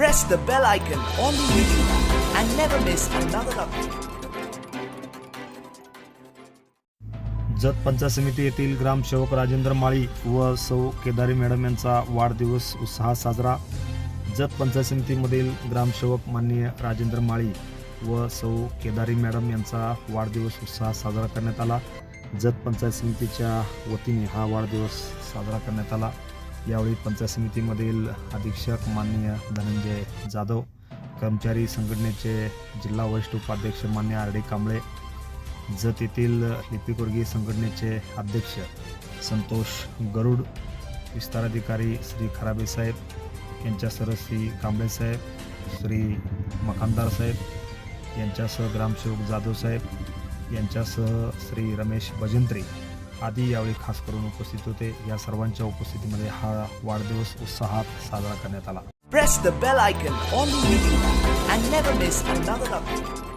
Press the bell icon on the YouTube and never miss another update. Jat panchayat समिती येथील ग्रामसेवक राजेंद्र माळी व सौ केदारी मॅडम यांचा वाढदिवस उत्साहात साजरा. जत पंचायत समितीमधील ग्रामसेवक माननीय राजेंद्र माळी व सौ केदारी मॅडम यांचा वाढदिवस उत्साहात साजरा करण्यात आला. जत पंचायत समितीच्या वतीने हा वाढदिवस साजरा करण्यात आला. यावेळी पंचायत समितीमधील अधीक्षक माननीय धनंजय जाधव कर्मचारी संघटनेचे जिल्हा वरिष्ठ उपाध्यक्ष मान्य आर डी कांबळे जत येथील लिपिकवर्गीय संघटनेचे अध्यक्ष संतोष गरुड विस्ताराधिकारी श्री खराबे साहेब यांच्यासह श्री कांबळे साहेब श्री मखानदार साहेब यांच्यासह ग्रामसेवक जाधव साहेब यांच्यासह श्री रमेश भजंत्री आधी यावेळी खास करून उपस्थित होते. या सर्वांच्या उपस्थितीमध्ये हा वाढदिवस उत्साहात साजरा करण्यात आला. Press the bell icon on YouTube and never miss another update